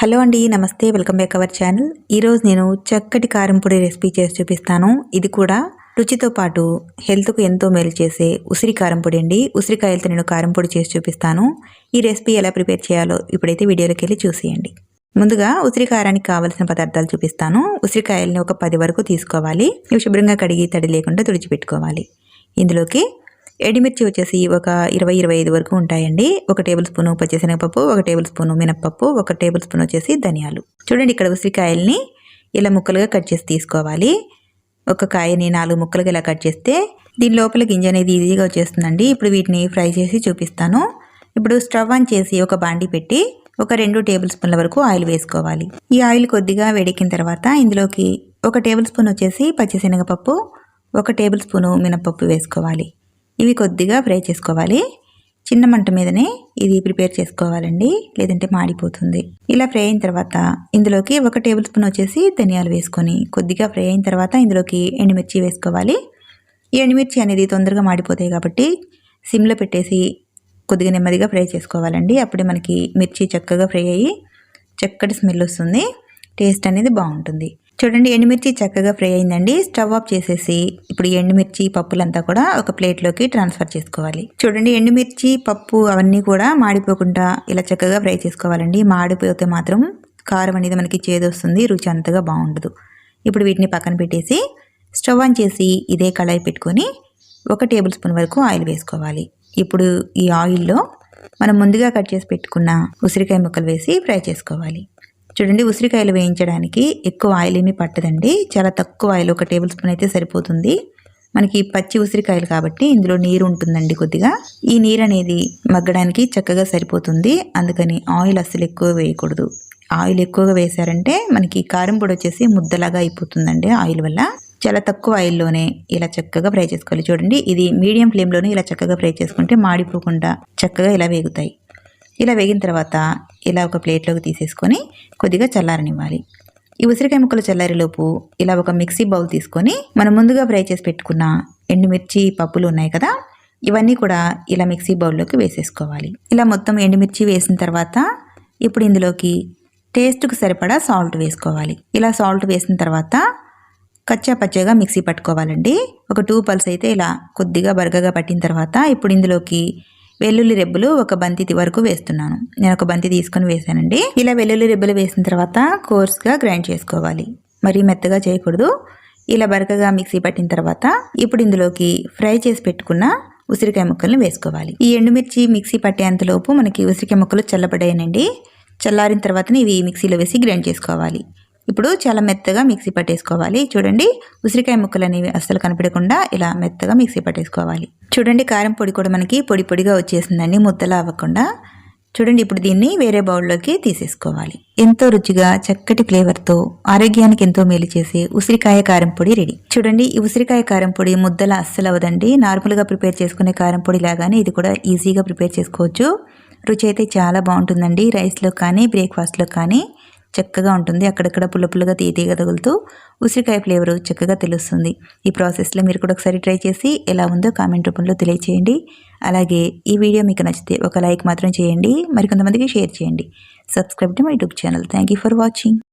Hello అండి నమస్తే. Welcome back our channel. ఈరోజు నేను చక్కటి కారంపొడి రెసిపీ చేసి చూపిస్తాను. ఇది కూడా రుచితో పాటు హెల్త్కు ఎంతో మేలు చేసే ఉసిరి కారంపొడి అండి. ఉసిరికాయలతో నేను కారంపొడి చేసి చూపిస్తాను. ఈ రెసిపీ ఎలా ప్రిపేర్ చేయాలో ఇప్పుడైతే వీడియోలోకి వెళ్ళి చూసేయండి. ముందుగా ఉసిరి కారానికి కావలసిన పదార్థాలు చూపిస్తాను. ఉసిరికాయలని ఒక పది వరకు తీసుకోవాలి. ఇవి శుభ్రంగా కడిగి తడి లేకుండా తుడిచిపెట్టుకోవాలి. ఇందులోకి ఎండుమిర్చి వచ్చేసి ఒక ఇరవై ఇరవై ఐదు వరకు ఉంటాయండి. ఒక టేబుల్ స్పూను పచ్చిశనగపప్పు ఒక టేబుల్ స్పూను మినప్పప్పు ఒక టేబుల్ స్పూన్ వచ్చేసి ధనియాలు. చూడండి ఇక్కడ ఉసిరికాయల్ని ఇలా ముక్కలుగా కట్ చేసి తీసుకోవాలి. ఒక కాయని నాలుగు ముక్కలుగా ఇలా కట్ చేస్తే దీని లోపల గింజ అనేది ఈజీగా వచ్చేస్తుందండి. ఇప్పుడు వీటిని ఫ్రై చేసి చూపిస్తాను. ఇప్పుడు స్టవ్ ఆన్ చేసి ఒక బాండి పెట్టి ఒక రెండు టేబుల్ స్పూన్ల వరకు ఆయిల్ వేసుకోవాలి. ఈ ఆయిల్ కొద్దిగా వేడెక్కిన తర్వాత ఇందులోకి ఒక టేబుల్ స్పూన్ వచ్చేసి పచ్చిశనగపప్పు ఒక టేబుల్ స్పూను మినపప్పు వేసుకోవాలి. ఇవి కొద్దిగా ఫ్రై చేసుకోవాలి. చిన్న మంట మీదనే ఇది ప్రిపేర్ చేసుకోవాలండి. లేదంటే మాడిపోతుంది. ఇలా ఫ్రై అయిన తర్వాత ఇందులోకి ఒక టేబుల్ స్పూన్ వచ్చేసి ధనియాలు వేసుకొని కొద్దిగా ఫ్రై అయిన తర్వాత ఇందులోకి ఎండుమిర్చి వేసుకోవాలి. ఈ ఎండుమిర్చి అనేది తొందరగా మాడిపోతాయి కాబట్టి సిమ్లో పెట్టేసి కొద్దిగా నెమ్మదిగా ఫ్రై చేసుకోవాలండి. అప్పుడే మనకి మిర్చి చక్కగా ఫ్రై అయ్యి చక్కటి స్మెల్ వస్తుంది. టేస్ట్ అనేది బాగుంటుంది. చూడండి ఎండుమిర్చి చక్కగా ఫ్రై అయిందండి. స్టవ్ ఆఫ్ చేసేసి ఇప్పుడు ఎండుమిర్చి పప్పులంతా కూడా ఒక ప్లేట్లోకి ట్రాన్స్ఫర్ చేసుకోవాలి. చూడండి ఎండుమిర్చి పప్పు అవన్నీ కూడా మాడిపోకుండా ఇలా చక్కగా ఫ్రై చేసుకోవాలండి. మాడిపోతే మాత్రం కారం అనేది మనకి చేదొస్తుంది రుచి అంతగా బాగుండదు. ఇప్పుడు వీటిని పక్కన పెట్టేసి స్టవ్ ఆన్ చేసి ఇదే కళాయి పెట్టుకొని ఒక టేబుల్ స్పూన్ వరకు ఆయిల్ వేసుకోవాలి. ఇప్పుడు ఈ ఆయిల్లో మనం ముందుగా కట్ చేసి పెట్టుకున్న ఉసిరికాయ ముక్కలు వేసి ఫ్రై చేసుకోవాలి. చూడండి ఉసిరికాయలు వేయించడానికి ఎక్కువ ఆయిల్ ఏమీ పట్టదండి. చాలా తక్కువ ఆయిల్ ఒక టేబుల్ స్పూన్ అయితే సరిపోతుంది. మనకి పచ్చి ఉసిరికాయలు కాబట్టి ఇందులో నీరు ఉంటుందండి కొద్దిగా. ఈ నీరు అనేది మగ్గడానికి చక్కగా సరిపోతుంది. అందుకని ఆయిల్ అస్సలు ఎక్కువ వేయకూడదు. ఆయిల్ ఎక్కువగా వేశారంటే మనకి కారం పొడి వచ్చేసి ముద్దలాగా అయిపోతుందండి ఆయిల్ వల్ల. చాలా తక్కువ ఆయిల్లోనే ఇలా చక్కగా ఫ్రై చేసుకోవాలి. చూడండి ఇది మీడియం ఫ్లేమ్లోనే ఇలా చక్కగా ఫ్రై చేసుకుంటే మాడిపోకుండా చక్కగా ఇలా వేగుతాయి. ఇలా వేగిన తర్వాత ఇలా ఒక ప్లేట్లోకి తీసేసుకొని కొద్దిగా చల్లారనివ్వాలి. ఈ ఉసిరికాయ ముక్కలు చల్లారిలోపు ఇలా ఒక మిక్సీ బౌల్ తీసుకొని మనం ముందుగా ఫ్రై చేసి పెట్టుకున్న ఎండుమిర్చి పప్పులు ఉన్నాయి కదా ఇవన్నీ కూడా ఇలా మిక్సీ బౌల్లోకి వేసేసుకోవాలి. ఇలా మొత్తం ఎండుమిర్చి వేసిన తర్వాత ఇప్పుడు ఇందులోకి టేస్ట్కు సరిపడా సాల్ట్ వేసుకోవాలి. ఇలా సాల్ట్ వేసిన తర్వాత కచ్చా పచ్చగా మిక్సీ పట్టుకోవాలండి. ఒక టూ పల్స్ అయితే ఇలా కొద్దిగా బరగగా పట్టిన తర్వాత ఇప్పుడు ఇందులోకి వెల్లుల్లి రెబ్బలు ఒక బంతి వరకు వేస్తున్నాను. నేను ఒక బంతి తీసుకొని వేసానండి ఇలా వెల్లుల్లి రెబ్బలు వేసిన తర్వాత కోర్స్గా గ్రైండ్ చేసుకోవాలి. మరీ మెత్తగా చేయకూడదు. ఇలా బరకగా మిక్సీ పట్టిన తర్వాత ఇప్పుడు ఇందులోకి ఫ్రై చేసి పెట్టుకున్న ఉసిరికాయ ముక్కలను వేసుకోవాలి. ఈ ఎండుమిర్చి మిక్సీ పట్టేంతలోపు మనకి ఉసిరికాయ ముక్కలు చల్లబడాయనండి చల్లారిన తర్వాత ఇవి మిక్సీలో వేసి గ్రైండ్ చేసుకోవాలి. ఇప్పుడు చాలా మెత్తగా మిక్సీ పట్టేసుకోవాలి. చూడండి ఉసిరికాయ ముక్కలు అనేవి అస్సలు కనపడకుండా ఇలా మెత్తగా మిక్సీ పట్టేసుకోవాలి. చూడండి కారం పొడి కూడా మనకి పొడి పొడిగా వచ్చేసిందండి ముద్దలా అవ్వకుండా. చూడండి ఇప్పుడు దీన్ని వేరే బౌల్లోకి తీసేసుకోవాలి. ఎంతో రుచిగా చక్కటి ఫ్లేవర్తో ఆరోగ్యానికి ఎంతో మేలు చేసే ఉసిరికాయ కారం పొడి రెడీ. చూడండి ఈ ఉసిరికాయ కారం పొడి ముద్దల అస్సలు అవ్వదండి. నార్మల్గా ప్రిపేర్ చేసుకునే కారం పొడి లాగానే ఇది కూడా ఈజీగా ప్రిపేర్ చేసుకోవచ్చు. రుచి అయితే చాలా బాగుంటుందండి రైస్లో కానీ బ్రేక్ఫాస్ట్లో కానీ. చక్కగా ఉంటుంది. అక్కడక్కడ పుల్ల పుల్లగా తీతీగా తగులుతూ ఉసిరికాయ ఫ్లేవర్ చక్కగా తెలుస్తుంది. ఈ ప్రాసెస్లో మీరు కూడా ఒకసారి ట్రై చేసి ఎలా ఉందో కామెంట్ రూపంలో తెలియచేయండి. అలాగే ఈ వీడియో మీకు నచ్చితే ఒక లైక్ మాత్రం చేయండి. మరికొంతమందికి షేర్ చేయండి. Subscribe to my YouTube channel. Thank for watching.